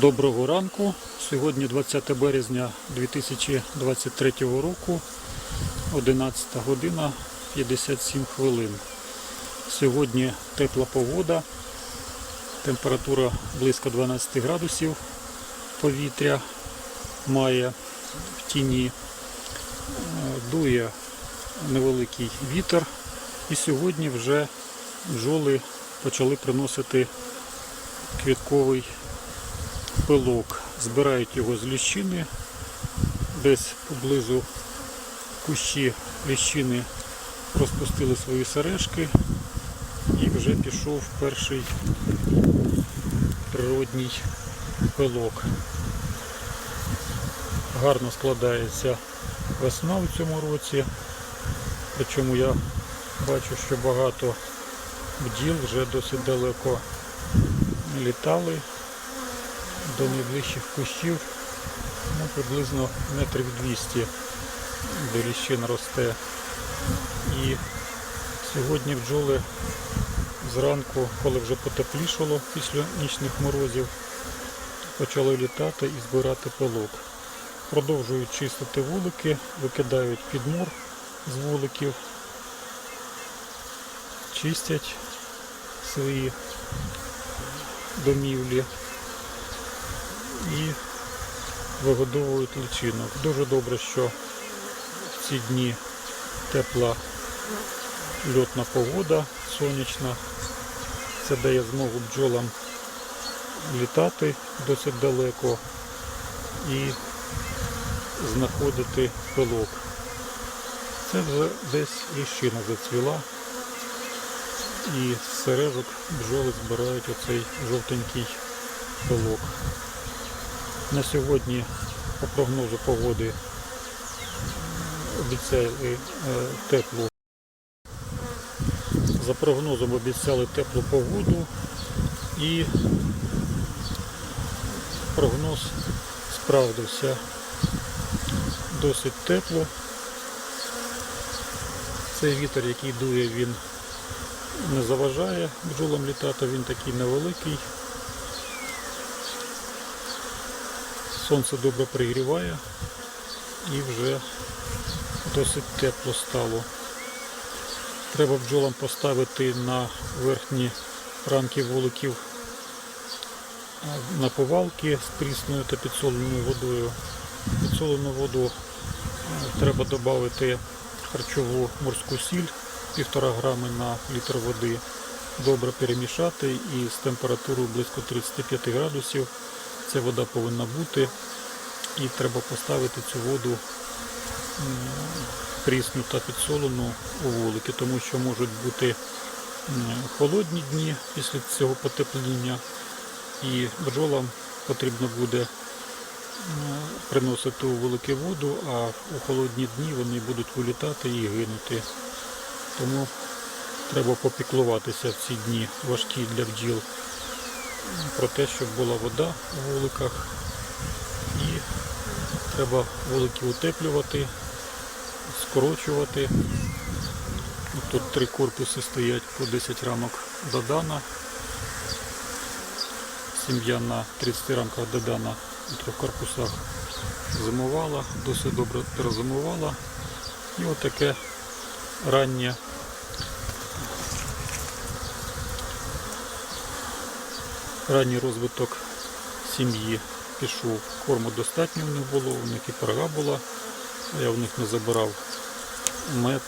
Доброго ранку. Сьогодні 20 березня 2023 року, 11 година 57 хвилин. Сьогодні тепла погода, температура близько 12 градусів повітря має в тіні, Е, дує невеликий вітер. І сьогодні вже бджоли почали приносити квітковий пилок. Збирають його з ліщини, десь поблизу кущі ліщини розпустили свої сережки і вже пішов перший природній пилок. Гарно складається весна у цьому році, причому я бачу, що багато бджіл вже досить далеко літали до найближчих кущів, ну, приблизно метрів 200, де ліщина росте. І сьогодні бджоли зранку, коли вже потеплішало після нічних морозів, почали літати і збирати пилок. Продовжують чистити вулики, викидають підмур з вуликів, чистять свої домівлі і вигодовують личинок. Дуже добре, що в ці дні тепла льотна погода, сонячна. Це дає змогу бджолам літати досить далеко і знаходити пилок. Це вже десь ліщина зацвіла і з сережок бджоли збирають оцей жовтенький пилок. На сьогодні по прогнозу погоди обіцяли е, теплу. За прогнозом обіцяли теплу погоду і прогноз справдився досить тепло. Цей вітер, який дує, він не заважає бджолам літати, він такий невеликий. Сонце добре пригріває і вже досить тепло стало. Треба бджолам поставити на верхні рамки вуликів наповалки з прісною та підсоленою водою. Підсолену воду треба додати харчову морську сіль 1,5 грами на літр води. Добре перемішати і з температурою близько 35 градусів ця вода повинна бути. І треба поставити цю воду прісну та підсолену у вулики, тому що можуть бути холодні дні після цього потепління. І бджолам потрібно буде приносити у велику воду, а у холодні дні вони будуть вилітати і гинути. Тому треба попіклуватися в ці дні важкі для бджіл про те, щоб була вода у вуликах. І треба вулики утеплювати, скорочувати. Тут три корпуси стоять по 10 рамок додана. Сім'я на 30 рамках додана у трьох корпусах зимувала, досить добре перезимувала. І отаке раннє ранній розвиток сім'ї пішов. Корму достатньо в них було, у них і пирога була. Я в них не забирав мед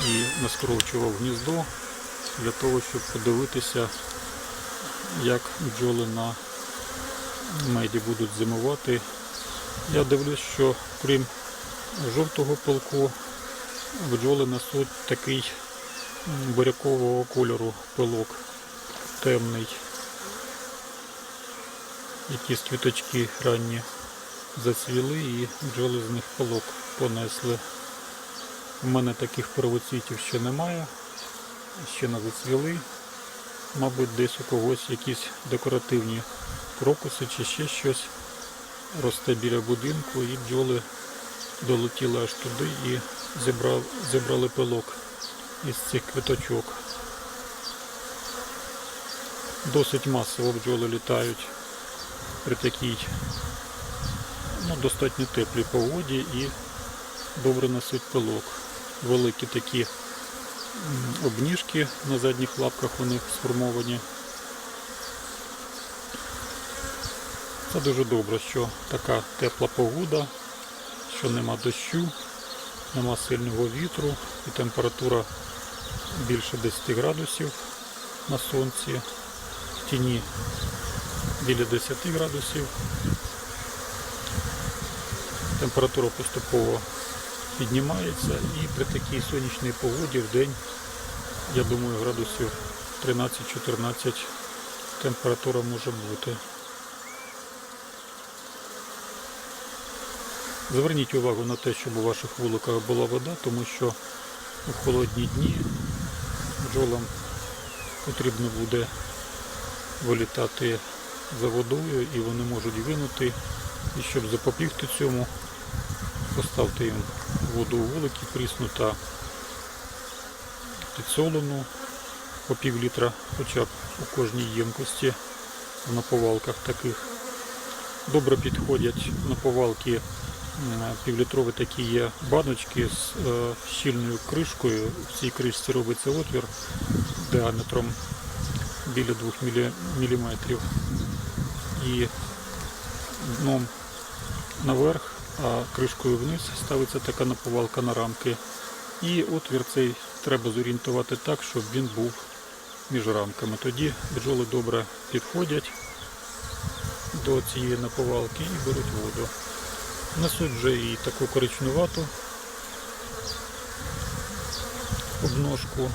і не скорочував гніздо для того, щоб подивитися, як бджоли на меді будуть зимувати. Я дивлюсь, що крім жовтого пилку, бджоли несуть такий бурякового кольору пилок темний. Якісь квіточки ранні зацвіли і бджоли з них пилок понесли. У мене таких первоцвітів ще немає, ще не зацвіли. Мабуть, десь у когось якісь декоративні крокуси чи ще щось росте біля будинку і бджоли долетіли аж туди і зібрали, зібрали пилок із цих квіточок. Досить масово бджоли літають при такій ну, достатньо теплій погоді і добре несуть пилок. Великі такі обніжки на задніх лапках у них сформовані. Це дуже добре, що така тепла погода, що нема дощу, нема сильного вітру і температура більше 10 градусів на сонці, в тіні біля 10 градусів. Температура поступово піднімається і при такій сонячній погоді в день, я думаю, градусів 13-14 температура може бути. Зверніть увагу на те, щоб у ваших вуликах була вода, тому що у холодні дні бджолам потрібно буде вилітати за водою і вони можуть винути. І щоб запобігти цьому, поставте їм воду у вулики прісну та підсолену по пів літра хоча б у кожній ємкості в наповалках таких. Добре підходять наповалки півлітрові такі є баночки з е, щільною кришкою. В цій кришці робиться отвір діаметром біля 2 мм. І дном наверх, а кришкою вниз ставиться така наповалка на рамки. І отвір цей треба зорієнтувати так, щоб він був між рамками. Тоді бджоли добре підходять до цієї наповалки і беруть воду. Несуть вже і таку коричневату обножку,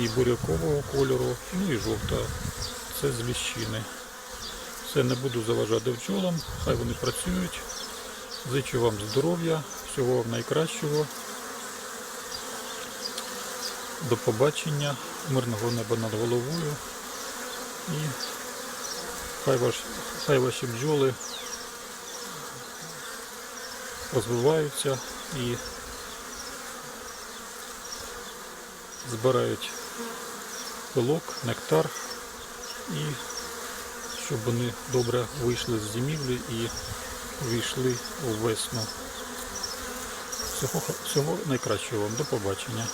і бурякового кольору, ну і жовта. Це з ліщини. Все, не буду заважати бджолам, хай вони працюють. Зичу вам здоров'я, всього вам найкращого. До побачення, мирного неба над головою. І хай, ваш, хай ваші бджоли розвиваються і збирають пилок, нектар і щоб вони добре вийшли з зимівлі і війшли у весну. Всього, всього найкращого вам. До побачення.